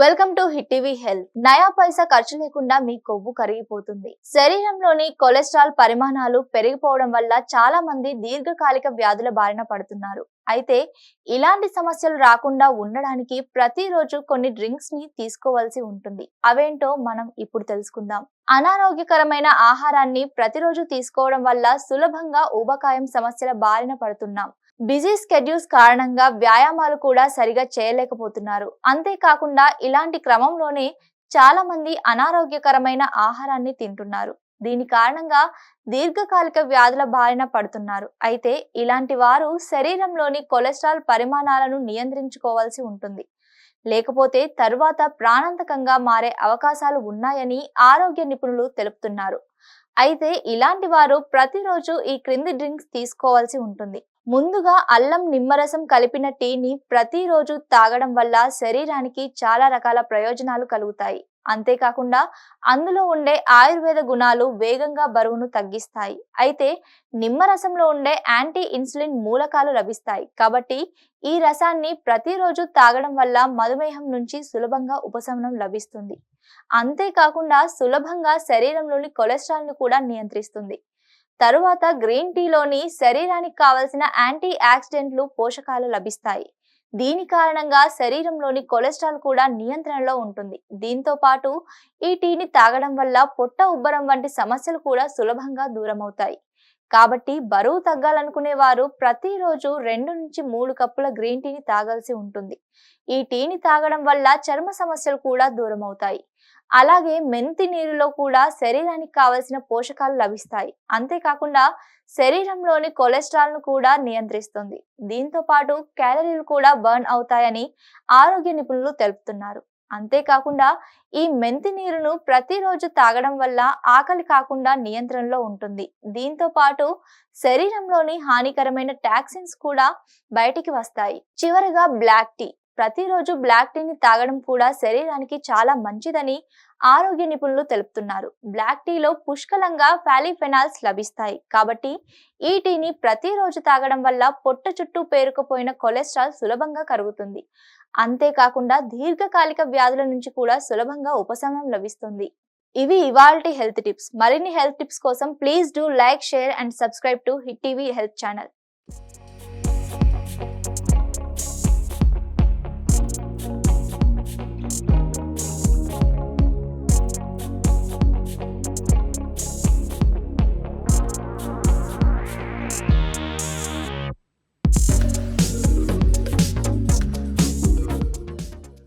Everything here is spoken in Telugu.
Welcome to hit TV health నయా పైసా ఖర్చు లేకుండా మీ కొవ్వు కరిగిపోతుంది. శరీరంలోని కొలెస్ట్రాల్ పరిమాణాలు పెరిగిపోవడం వల్ల చాలా మంది దీర్ఘకాలిక వ్యాధుల బారిన పడుతున్నారు. అయితే ఇలాంటి సమస్యలు రాకుండా ఉండడానికి ప్రతిరోజు కొన్ని డ్రింక్స్ని తీసుకోవాల్సి ఉంటుంది. అవేంటో మనం ఇప్పుడు తెలుసుకుందాం. అనారోగ్యకరమైన ఆహారాన్ని ప్రతిరోజు తీసుకోవడం వల్ల సులభంగా ఊబకాయం సమస్యల బారిన పడుతున్నాం. బిజీ స్కెడ్యూల్స్ కారణంగా వ్యాయామాలు కూడా సరిగా చేయలేకపోతున్నారు. అంతేకాకుండా ఇలాంటి క్రమంలోనే చాలా మంది అనారోగ్యకరమైన ఆహారాన్ని తింటున్నారు. దీని కారణంగా దీర్ఘకాలిక వ్యాధుల బారిన పడుతున్నారు. అయితే ఇలాంటి వారు శరీరంలోని కొలెస్ట్రాల్ పరిమాణాలను నియంత్రించుకోవాల్సి ఉంటుంది. లేకపోతే తరువాత ప్రాణాంతకంగా మారే అవకాశాలు ఉన్నాయని ఆరోగ్య నిపుణులు తెలుపుతున్నారు. అయితే ఇలాంటి వారు ప్రతిరోజు ఈ క్రింది డ్రింక్స్ తీసుకోవాల్సి ఉంటుంది. ముందుగా అల్లం నిమ్మరసం కలిపిన టీని ప్రతిరోజు తాగడం వల్ల శరీరానికి చాలా రకాల ప్రయోజనాలు కలుగుతాయి. అంతేకాకుండా అందులో ఉండే ఆయుర్వేద గుణాలు వేగంగా బరువును తగ్గిస్తాయి. అయితే నిమ్మరసంలో ఉండే యాంటీ ఇన్సులిన్ మూలకాలు లభిస్తాయి. కాబట్టి ఈ రసాన్ని ప్రతిరోజు తాగడం వల్ల మధుమేహం నుంచి సులభంగా ఉపశమనం లభిస్తుంది. అంతేకాకుండా సులభంగా శరీరంలోని కొలెస్ట్రాల్ను కూడా నియంత్రిస్తుంది. తరువాత గ్రీన్ టీలోని శరీరానికి కావలసిన యాంటీ ఆక్సిడెంట్లు పోషకాలు లభిస్తాయి. దీని కారణంగా శరీరంలోని కొలెస్ట్రాల్ కూడా నియంత్రణలో ఉంటుంది. దీంతో పాటు ఈ టీని తాగడం వల్ల పొట్ట ఉబ్బరం వంటి సమస్యలు కూడా సులభంగా దూరమవుతాయి. కాబట్టి బరువు తగ్గాలనుకునే వారు ప్రతిరోజు రెండు నుంచి మూడు కప్పుల గ్రీన్ టీని తాగాల్సి ఉంటుంది. ఈ టీని తాగడం వల్ల చర్మ సమస్యలు కూడా దూరం అవుతాయి. అలాగే మెంతి నీరులో కూడా శరీరానికి కావలసిన పోషకాలు లభిస్తాయి. అంతేకాకుండా శరీరంలోని కొలెస్ట్రాల్ను కూడా నియంత్రిస్తుంది. దీంతో పాటు క్యాలరీలు కూడా బర్న్ అవుతాయని ఆరోగ్య నిపుణులు తెలుపుతున్నారు. అంతేకాకుండా ఈ మెంతి నీరును ప్రతిరోజు తాగడం వల్ల ఆకలి కాకుండా నియంత్రణలో ఉంటుంది. దీంతో పాటు శరీరంలోని హానికరమైన టాక్సిన్స్ కూడా బయటికి వస్తాయి. చివరగా బ్లాక్ టీ. ప్రతిరోజు బ్లాక్ టీని తాగడం కూడా శరీరానికి చాలా మంచిదని ఆరోగ్య నిపుణులు తెలుపుతున్నారు. బ్లాక్ టీలో పుష్కలంగా ఫాలిఫెనాల్స్ లభిస్తాయి. కాబట్టి ఈ టీని ప్రతిరోజు తాగడం వల్ల పొట్ట చుట్టూ పేరుకుపోయిన కొలెస్ట్రాల్ సులభంగా కరుగుతుంది. అంతేకాకుండా దీర్ఘకాలిక వ్యాధుల నుంచి కూడా సులభంగా ఉపశమనం లభిస్తుంది. ఇవి ఇవాల్టి హెల్త్ టిప్స్. మరిన్ని హెల్త్ టిప్స్ కోసం please do like share and subscribe to hit TV health channel.